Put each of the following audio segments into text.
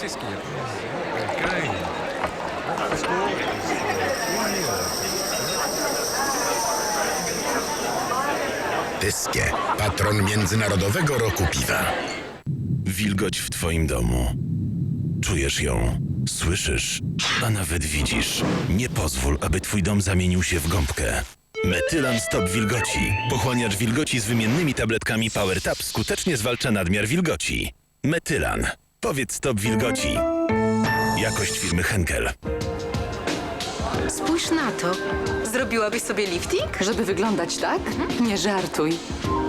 The score is 1-0. Tyskie, patron Międzynarodowego Roku Piwa. Wilgoć w twoim domu. Czujesz ją, słyszysz, a nawet widzisz. Nie pozwól, aby twój dom zamienił się w gąbkę. Metylan Stop Wilgoci. Pochłaniacz wilgoci z wymiennymi tabletkami Power Tap skutecznie zwalcza nadmiar wilgoci. Metylan. Powiedz Stop Wilgoci. Jakość firmy Henkel. Spójrz na to. Zrobiłabyś sobie lifting? Żeby wyglądać tak? Nie żartuj.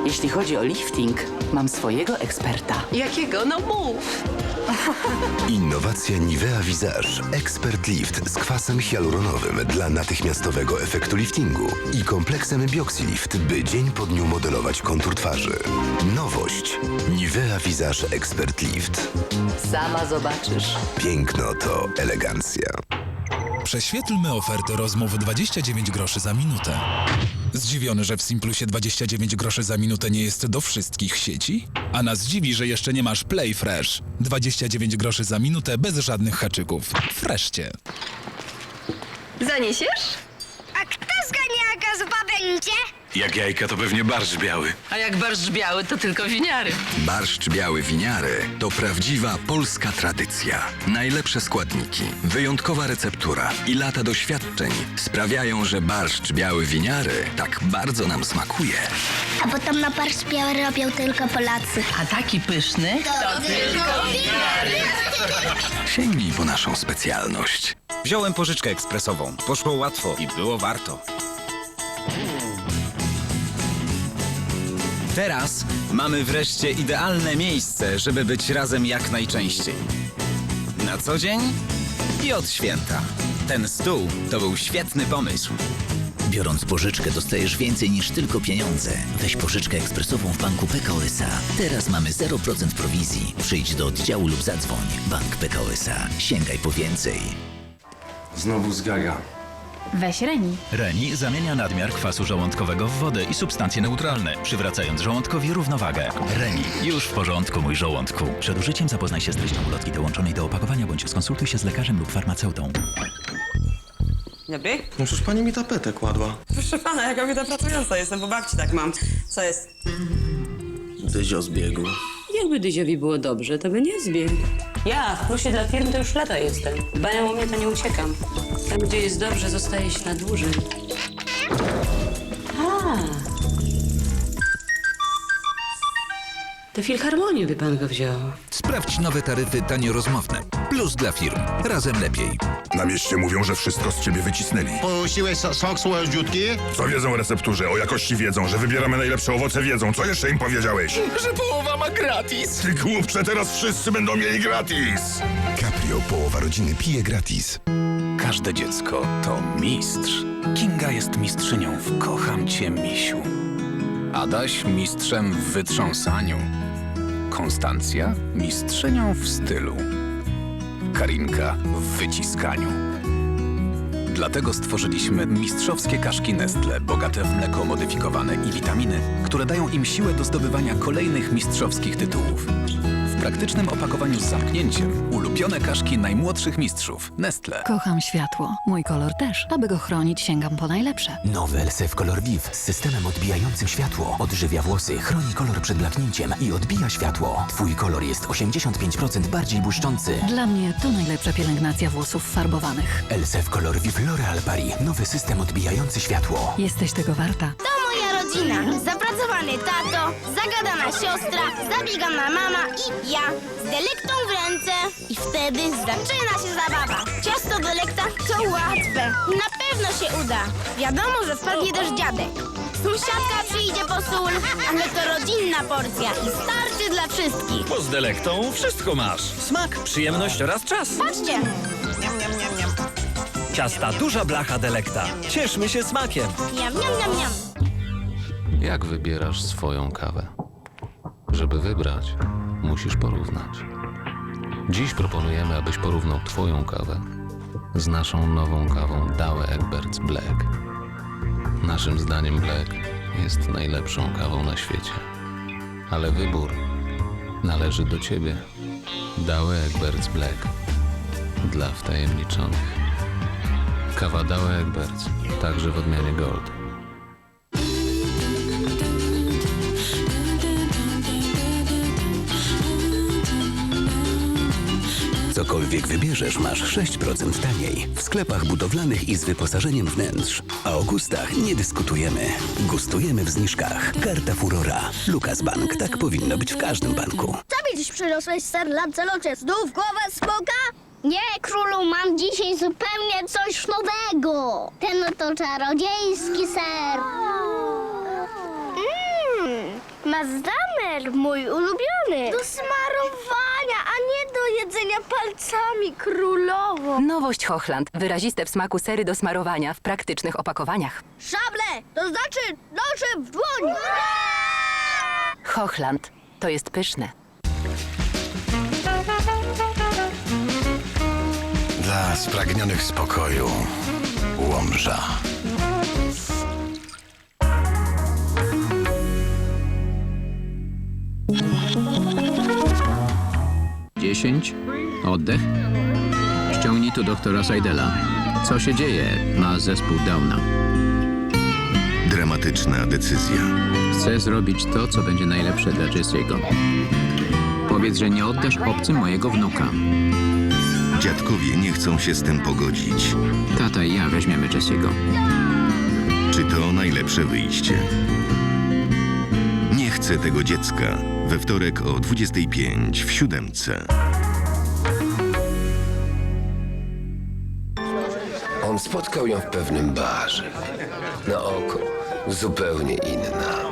Jeśli chodzi o lifting, mam swojego eksperta. Jakiego? No mów. Innowacja Nivea Visage Expert Lift z kwasem hialuronowym dla natychmiastowego efektu liftingu i kompleksem Bioxylift, by dzień po dniu modelować kontur twarzy. Nowość Nivea Visage Expert Lift. Sama zobaczysz. Piękno to elegancja. Prześwietlmy ofertę rozmów 29 groszy za minutę. Zdziwiony, że w Simplusie 29 groszy za minutę nie jest do wszystkich sieci? A nas dziwi, że jeszcze nie masz Play Fresh. 29 groszy za minutę bez żadnych haczyków. Freszcie. Zaniesiesz? A kto zgadnie, jaka zupa będzie? Jak jajka to pewnie barszcz biały. A jak barszcz biały, to tylko winiary. Barszcz biały winiary to prawdziwa polska tradycja. Najlepsze składniki, wyjątkowa receptura i lata doświadczeń sprawiają, że barszcz biały winiary tak bardzo nam smakuje. A potem na barszcz biały robią tylko Polacy. A taki pyszny? To tylko Sięgnij po naszą specjalność. Wziąłem pożyczkę ekspresową. Poszło łatwo i było warto. Teraz mamy wreszcie idealne miejsce, żeby być razem jak najczęściej. Na co dzień i od święta. Ten stół to był świetny pomysł. Biorąc pożyczkę dostajesz więcej niż tylko pieniądze. Weź pożyczkę ekspresową w banku PKO SA. Teraz mamy 0% prowizji. Przyjdź do oddziału lub zadzwoń. Bank PKO SA. Sięgaj po więcej. Znowu zgaga. Weź Reni. Reni zamienia nadmiar kwasu żołądkowego w wodę i substancje neutralne, przywracając żołądkowi równowagę. Reni, już w porządku, mój żołądku. Przed użyciem zapoznaj się z treścią ulotki dołączonej do opakowania bądź skonsultuj się z lekarzem lub farmaceutą. Dobry? No przecież pani mi tapetę kładła. Proszę pana, jaka bieda pracująca jestem, bo babci tak mam. Co jest? Dyzio zbiegł. Jakby Dyziowi było dobrze, to by nie zbiegł. Ja w plusie dla firmy to już lata jestem. Dbają o mnie, to nie uciekam. Tam, gdzie jest dobrze, zostaje się na dłużej. A. Do filharmonii by pan go wziął. Sprawdź nowe taryfy tanio rozmowne. Plus dla firm. Razem lepiej. Na mieście mówią, że wszystko z ciebie wycisnęli. Puściłeś sok słodziutki? Co wiedzą o recepturze, o jakości wiedzą, że wybieramy najlepsze owoce wiedzą. Co jeszcze im powiedziałeś? Że połowa ma gratis. Ty głupcze, teraz wszyscy będą mieli gratis. Caprio połowa rodziny pije gratis. Każde dziecko to mistrz. Kinga jest mistrzynią w Kocham Cię, misiu. Adaś mistrzem w wytrząsaniu. Konstancja mistrzynią w stylu. Karinka w wyciskaniu. Dlatego stworzyliśmy mistrzowskie kaszki Nestle, bogate w mleko modyfikowane i witaminy, które dają im siłę do zdobywania kolejnych mistrzowskich tytułów. W praktycznym opakowaniu z zamknięciem ulubione kaszki najmłodszych mistrzów Nestle. Kocham światło. Mój kolor też. Aby go chronić, sięgam po najlepsze. Nowy LSF Color Viv z systemem odbijającym światło. Odżywia włosy, chroni kolor przed blaknięciem i odbija światło. Twój kolor jest 85% bardziej błyszczący. Dla mnie to najlepsza pielęgnacja włosów farbowanych. LSF Color Viv L'Oreal Paris. Nowy system odbijający światło. Jesteś tego warta. To moja rodzina. Zapracowany tato, zagadana siostra, zabiegana mama i ja z delektą w ręce. I wtedy zaczyna się zabawa. Ciasto delekta to łatwe. Na pewno się uda. Wiadomo, że wpadnie też dziadek. Sąsiadka przyjdzie po sól, ale to rodzinna porcja i starczy dla wszystkich. Bo z delektą wszystko masz. Smak, przyjemność oraz czas. Patrzcie, Ciasta duża blacha delekta. Cieszmy się smakiem. miam, miam, miam, miam. Jak wybierasz swoją kawę? Żeby wybrać, musisz porównać. Dziś proponujemy, abyś porównał Twoją kawę z naszą nową kawą Dawe Egberts Black. Naszym zdaniem Black jest najlepszą kawą na świecie. Ale wybór należy do Ciebie. Dały Egberts Black. Dla wtajemniczonych. Kawa Dały Egberts. Także w odmianie Gold. Cokolwiek wybierzesz, masz 6% taniej. W sklepach budowlanych i z wyposażeniem wnętrz. A o gustach nie dyskutujemy. Gustujemy w zniżkach. Karta Furora. Lukas Bank. Tak powinno być w każdym banku. Co mi dziś przyniosłeś, ser Lancelocie? Znów głowę smoka? Nie, królu, mam dzisiaj zupełnie coś nowego. Ten oto czarodziejski ser. Mmm, mazdamer, mój ulubiony. Do smarowania, a nie do jedzenia palcami, królowo. Nowość Hochland. Wyraziste w smaku sery do smarowania w praktycznych opakowaniach. Szable, to znaczy noże w dłoń. Hochland. To jest pyszne. Dla spragnionych spokoju. Łomża. Dziesięć. Oddech. Ściągnij tu doktora Seidela. Co się dzieje? Ma zespół Downa. Dramatyczna decyzja. Chcę zrobić to, co będzie najlepsze dla Jesse'ego. Powiedz, że nie oddasz obcym mojego wnuka. Dziadkowie nie chcą się z tym pogodzić. Tata i ja weźmiemy Jesse'ego. Czy to najlepsze wyjście? Nie chcę tego dziecka. We wtorek o 25 w siódemce. On spotkał ją w pewnym barze. Na oko, zupełnie inna.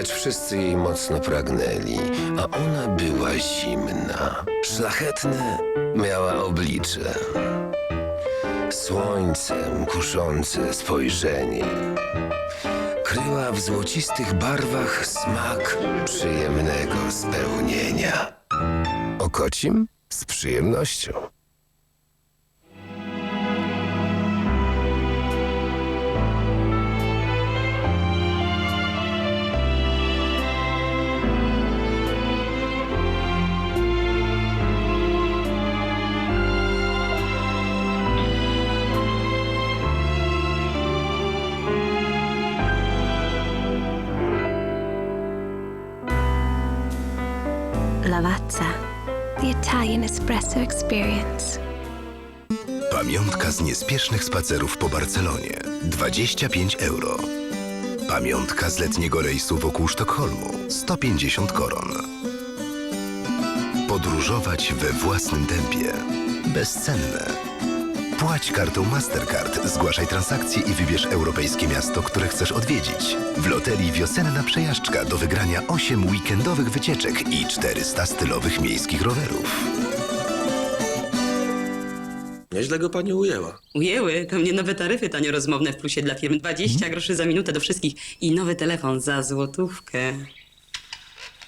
Lecz wszyscy jej mocno pragnęli, a ona była zimna. Szlachetne miała oblicze. Słońcem kuszące spojrzenie. Kryła w złocistych barwach smak przyjemnego spełnienia. O kocim? Z przyjemnością. Lavazza, the Italian espresso experience. Pamiątka z niespiesznych spacerów po Barcelonie. 25 euro. Pamiątka z letniego rejsu wokół Sztokholmu. 150 koron. Podróżować we własnym tempie. Bezcenne. Płać kartą Mastercard, zgłaszaj transakcje i wybierz europejskie miasto, które chcesz odwiedzić. W loterii wiosenna przejażdżka do wygrania 8 weekendowych wycieczek i 400 stylowych miejskich rowerów. Nieźle go pani ujęła. Ujęły, to mnie nowe taryfy tanio rozmowne w plusie dla firm. 20 groszy za minutę do wszystkich i nowy telefon za złotówkę.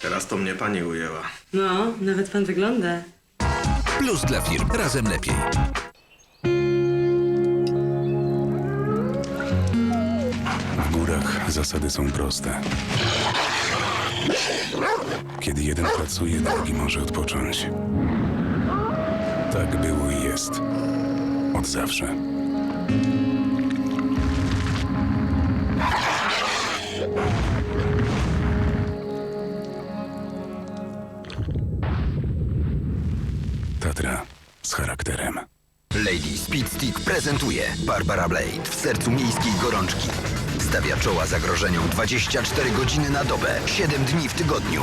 Teraz to mnie pani ujęła. No, nawet pan wygląda. Plus dla firm. Razem lepiej. Zasady są proste. Kiedy jeden pracuje, drugi może odpocząć. Tak było i jest. Od zawsze. Tatra z charakterem. Lady Speedstick prezentuje Barbara Blade w sercu miejskiej gorączki. Stawia czoła zagrożeniom 24 godziny na dobę, 7 dni w tygodniu.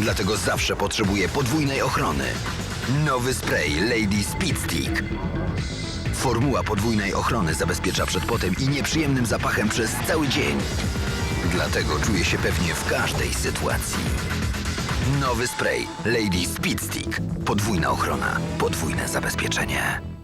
Dlatego zawsze potrzebuje podwójnej ochrony. Nowy spray Lady Speedstick. Formuła podwójnej ochrony zabezpiecza przed potem i nieprzyjemnym zapachem przez cały dzień. Dlatego czuje się pewnie w każdej sytuacji. Nowy spray Lady Speedstick. Podwójna ochrona, podwójne zabezpieczenie.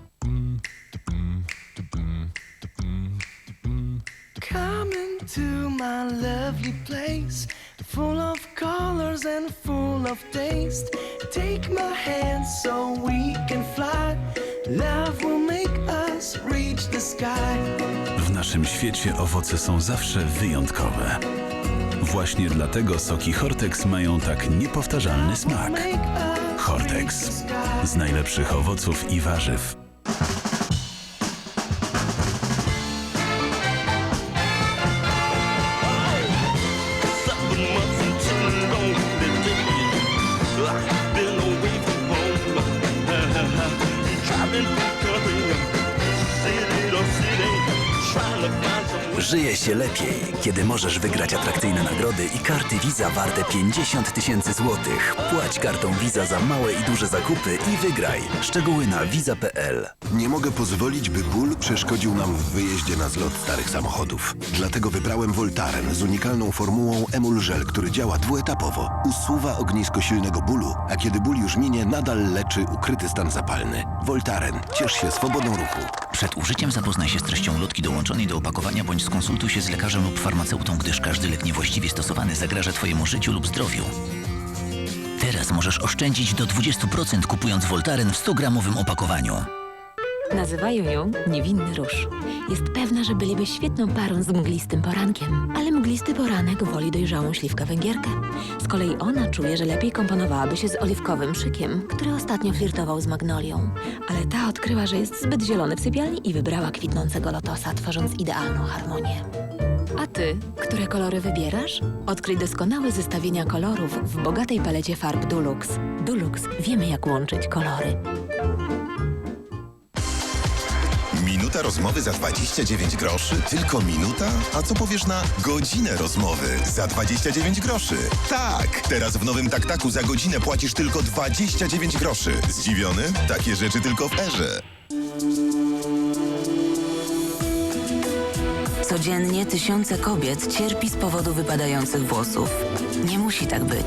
My lovely place, full of colors and full of taste. Take my hand so we can fly. Love will make us reach the sky. W naszym świecie owoce są zawsze wyjątkowe. Właśnie dlatego soki Hortex mają tak niepowtarzalny smak. Hortex. Z najlepszych owoców i warzyw. Żyje się lepiej, kiedy możesz wygrać atrakcyjne nagrody i karty Visa warte 50 tysięcy złotych. Płać kartą Visa za małe i duże zakupy i wygraj. Szczegóły na visa.pl. Nie mogę pozwolić, by ból przeszkodził nam w wyjeździe na zlot starych samochodów. Dlatego wybrałem Voltaren z unikalną formułą Emulgel, który działa dwuetapowo. Usuwa ognisko silnego bólu, a kiedy ból już minie, nadal leczy ukryty stan zapalny. Voltaren. Ciesz się swobodą ruchu. Przed użyciem zapoznaj się z treścią lotki dołączonej do opakowania bądź skonsultuj się z lekarzem lub farmaceutą, gdyż każdy lek niewłaściwie stosowany zagraża Twojemu życiu lub zdrowiu. Teraz możesz oszczędzić do 20% kupując Voltaren w 100-gramowym opakowaniu. Nazywają ją Niewinny Róż. Jest pewna, że byliby świetną parą z mglistym porankiem, ale mglisty poranek woli dojrzałą śliwkę węgierkę. Z kolei ona czuje, że lepiej komponowałaby się z oliwkowym szykiem, który ostatnio flirtował z magnolią. Ale ta odkryła, że jest zbyt zielony w sypialni i wybrała kwitnącego lotosa, tworząc idealną harmonię. A ty, które kolory wybierasz? Odkryj doskonałe zestawienia kolorów w bogatej palecie farb Dulux. Dulux wiemy, jak łączyć kolory. Minuta rozmowy za 29 groszy? Tylko minuta? A co powiesz na godzinę rozmowy za 29 groszy? Tak! Teraz w nowym taktaku za godzinę płacisz tylko 29 groszy. Zdziwiony? Takie rzeczy tylko w erze. Codziennie tysiące kobiet cierpi z powodu wypadających włosów. Nie musi tak być.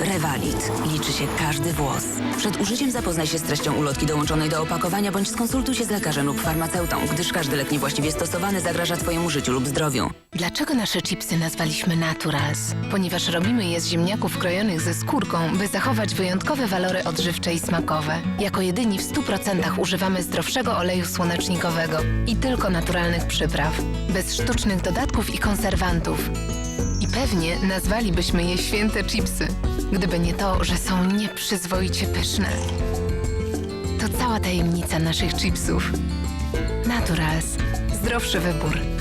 Rewalit. Liczy się każdy włos. Przed użyciem zapoznaj się z treścią ulotki dołączonej do opakowania bądź skonsultuj się z lekarzem lub farmaceutą, gdyż każdy lek niewłaściwie stosowany zagraża Twojemu życiu lub zdrowiu. Dlaczego nasze chipsy nazwaliśmy Naturals? Ponieważ robimy je z ziemniaków krojonych ze skórką, by zachować wyjątkowe walory odżywcze i smakowe. Jako jedyni w 100% używamy zdrowszego oleju słonecznikowego i tylko naturalnych przypraw, bez sztucznych dodatków i konserwantów. I pewnie nazwalibyśmy je święte chipsy, gdyby nie to, że są nieprzyzwoicie pyszne. To cała tajemnica naszych chipsów. Naturals. Zdrowszy wybór.